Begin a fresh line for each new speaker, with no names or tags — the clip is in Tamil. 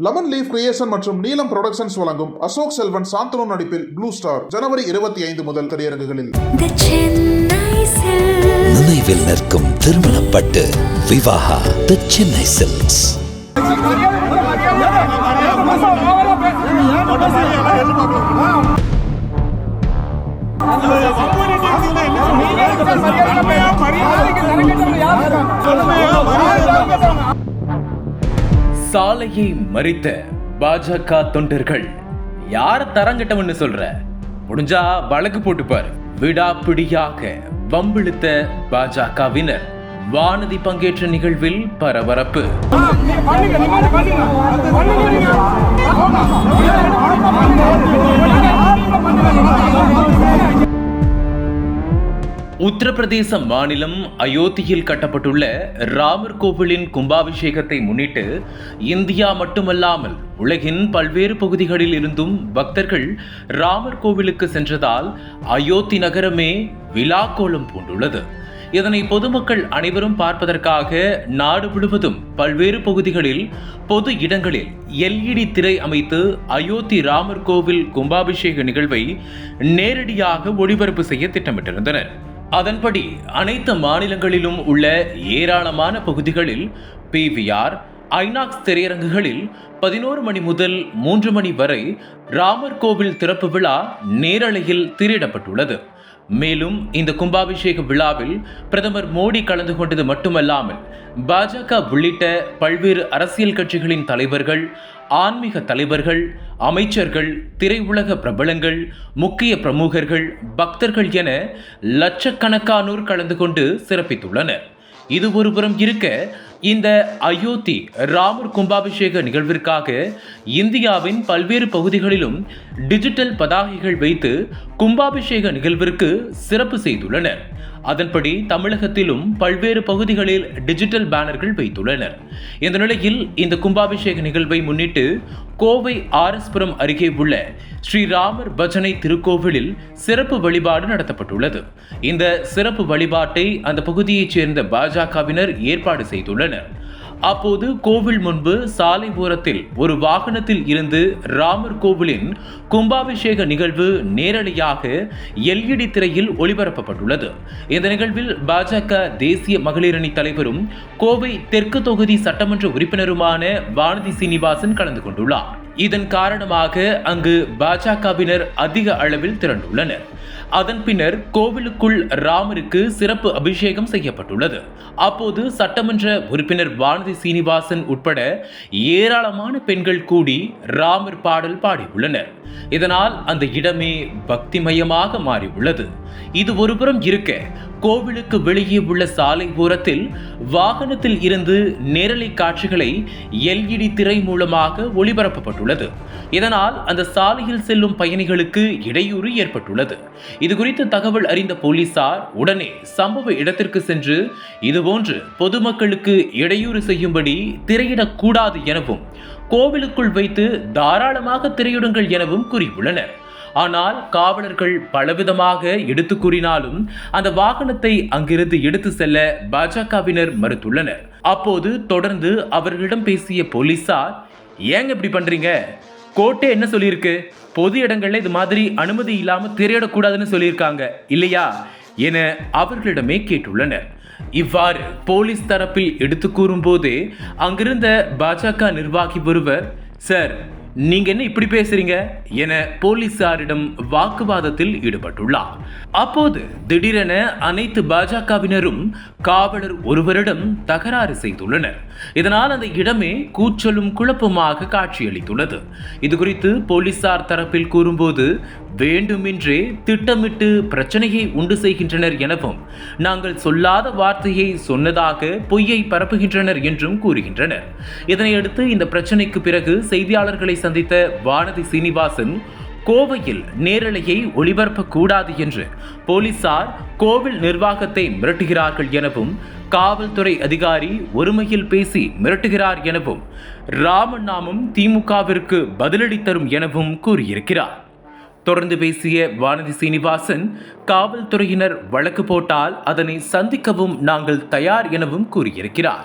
லெமன் லீஃப் கிரியேஷன் மற்றும் நீலம் புரொடக்ஷன்ஸ் வழங்கும் அசோக் செல்வன் சாந்தனு நடிப்பில் ப்ளூ ஸ்டார் ஜனவரி இருபத்தி ஐந்து முதல் திரையரங்குகளில்.
நினைவில் நிற்கும் திருமணப்பட்டு விவாகா தி சென்னை சில்க்ஸ்
சாலையை மறித்த பாஜக தொண்டர்கள் யார தரங்கட்டவன்னு சொல்ற? முடிஞ்சா வழக்கு போட்டுப்பார் விடாப்பிடியாக வம்பிழுத்த பாஜகவினர் வானதி பங்கேற்ற நிகழ்வில் பரபரப்பு. உத்தரப்பிரதேச மாநிலம் அயோத்தியில் கட்டப்பட்டுள்ள ராமர் கோவிலின் கும்பாபிஷேகத்தை முன்னிட்டு இந்தியா மட்டுமல்லாமல் உலகின் பல்வேறு பகுதிகளில் இருந்தும் பக்தர்கள் ராமர் கோவிலுக்கு சென்றதால் அயோத்தி நகரமே விழாக்கோலம் பூண்டுள்ளது. இதனை பொதுமக்கள் அனைவரும் பார்ப்பதற்காக நாடு முழுவதும் பல்வேறு பகுதிகளில் பொது இடங்களில் எல்இடி திரை அமைத்து அயோத்தி ராமர் கோவில் கும்பாபிஷேக நிகழ்வை நேரடியாக ஒளிபரப்பு செய்ய திட்டமிட்டிருந்தனர். அதன்படி அனைத்து மாநிலங்களிலும் உள்ள ஏராளமான பகுதிகளில் பிவிஆர் ஐநாக்ஸ் திரையரங்குகளில் பதினோரு மணி முதல் மூன்று மணி வரை ராமர் கோவில் திறப்பு விழா நேரலையில் திரையிடப்பட்டுள்ளது. மேலும் இந்த கும்பாபிஷேக விழாவில் பிரதமர் மோடி கலந்து கொண்டது மட்டுமல்லாமல் பாஜக உள்ளிட்ட பல்வேறு அரசியல் கட்சிகளின் தலைவர்கள் ஆன்மீக தலைவர்கள் அமைச்சர்கள் திரையுலக பிரபலங்கள் முக்கிய பிரமுகர்கள் பக்தர்கள் என லட்சக்கணக்கானோர் கலந்து கொண்டு சிறப்பித்துள்ளனர். இது ஒருபுறம் இருக்க இந்த அயோத்தி ராமர் கும்பாபிஷேக நிகழ்விற்காக இந்தியாவின் பல்வேறு பகுதிகளிலும் டிஜிட்டல் பதாகைகள் வைத்து கும்பாபிஷேக நிகழ்விற்கு சிறப்பு செய்துள்ளனர். அதன்படி தமிழகத்திலும் பல்வேறு பகுதிகளில் டிஜிட்டல் பேனர்கள் வைத்துள்ளனர். இந்த நிலையில் இந்த கும்பாபிஷேக நிகழ்வை முன்னிட்டு கோவை ஆர்எஸ்புரம் அருகே உள்ள ஸ்ரீராமர் பஜனை திருக்கோவிலில் சிறப்பு வழிபாடு நடத்தப்பட்டுள்ளது. இந்த சிறப்பு வழிபாட்டை அந்த பகுதியைச் சேர்ந்த பாஜகவினர் ஏற்பாடு செய்துள்ளனர். அப்போது கோவில் முன்பு சாலை ஓரத்தில் ஒரு வாகனத்தில் இருந்து ராமர் கோவிலின் கும்பாபிஷேக நிகழ்வு நேரடியாக எல்இடி திரையில் ஒளிபரப்பப்பட்டுள்ளது. இந்த நிகழ்வில் பாஜக தேசிய மகளிரணி தலைவரும் கோவை தெற்கு தொகுதி சட்டமன்ற உறுப்பினருமான வானதி சீனிவாசன் கலந்து கொண்டுள்ளார். இதன் காரணமாக அங்கு பாஜகவினர் அதிக அளவில் திரண்டுள்ளனர். அதன் பின்னர் கோவிலுக்குள் ராமருக்கு சிறப்பு அபிஷேகம் செய்யப்பட்டுள்ளது. அப்போது சட்டமன்ற உறுப்பினர் வானதி சீனிவாசன் உட்பட ஏராளமான பெண்கள் கூடி ராமர் பாடல் பாடியுள்ளனர். இதனால் அந்த இடமே பக்திமயமாக மாறியுள்ளது. இது ஒருபுறம் இருக்க கோவிலுக்கு வெளியே உள்ள சாலை ஓரத்தில் வாகனத்தில் இருந்து நேரலை காட்சிகளை எல்இடி திரை மூலமாக ஒளிபரப்பப்பட்டுள்ளது. இதனால் அந்த சாலையில் செல்லும் பயணிகளுக்கு இடையூறு ஏற்பட்டுள்ளது. இது குறித்து தகவல் அறிந்த போலீசார் உடனே சம்பவ இடத்திற்கு சென்று இதுபோன்று பொதுமக்களுக்கு இடையூறு செய்யும்படி திரையிடக்கூடாது எனவும் கோவிலுக்குள் வைத்து தாராளமாக திரையிடுங்கள் எனவும் கூறியுள்ளனர். ஆனால் காவலர்கள் பலவிதமாக எடுத்து கூறினாலும் அந்த வாகனத்தை அங்கிருந்து எடுத்து செல்ல பாஜகவினர் மறுத்துள்ளனர். அப்போது தொடர்ந்து அவர்களிடம் பேசிய போலீசார் ஏங்க இப்படி பண்றீங்க? கோர்ட்டே என்ன சொல்லியிருக்கு? பொது இடங்கள்ல இது மாதிரி அனுமதி இல்லாம திரையிடக்கூடாதுன்னு சொல்லியிருக்காங்க இல்லையா? என அவர்களிடமே கேட்டுள்ளனர். இவ்வாறு போலீஸ் தரப்பில் எடுத்து கூறும்போதே அங்கிருந்த பாஜக நிர்வாகி ஒருவர் சார் நீங்க என்ன இப்படி பேசுறீங்க? என போலீசாரிடம் வாக்குவாதத்தில் ஈடுபட்டுள்ளார். அப்போது திடீரென அனைத்து பாஜகவினரும் காவலர் ஒருவரிடம் தகராறு செய்துள்ளனர். இதனால் அந்த இடமே கூச்சலும் குழப்பமாக காட்சியளித்துள்ளது. இது குறித்து போலீசார் தரப்பில் கூறும்போது வேண்டுமென்றே திட்டமிட்டு பிரச்சனையை உண்டு செய்கின்றனர் எனவும் நாங்கள் சொல்லாத வார்த்தையை சொன்னதாக பொய்யை பரப்புகின்றனர் என்றும் கூறுகின்றனர். இதனையடுத்து இந்த பிரச்சனைக்கு பிறகு செய்தியாளர்களை சந்தித்த வானதி சீனிவாசன் கோவையில் நேரலையை ஒளிபரப்பக்கூடாது என்று போலீசார் கோவில் நிர்வாகத்தை மிரட்டுகிறார்கள் எனவும் காவல்துறை அதிகாரி ஒருமையில் பேசி மிரட்டுகிறார் எனவும் ராமன் திமுகவிற்கு பதிலடி தரும் எனவும் கூறியிருக்கிறார். தொடர்ந்து பேசிய வானதி சீனிவாசன் காவல்துறையினர் வழக்கு போட்டால் அதனை சந்திக்கவும் நாங்கள் தயார் எனவும் கூறியிருக்கிறார்.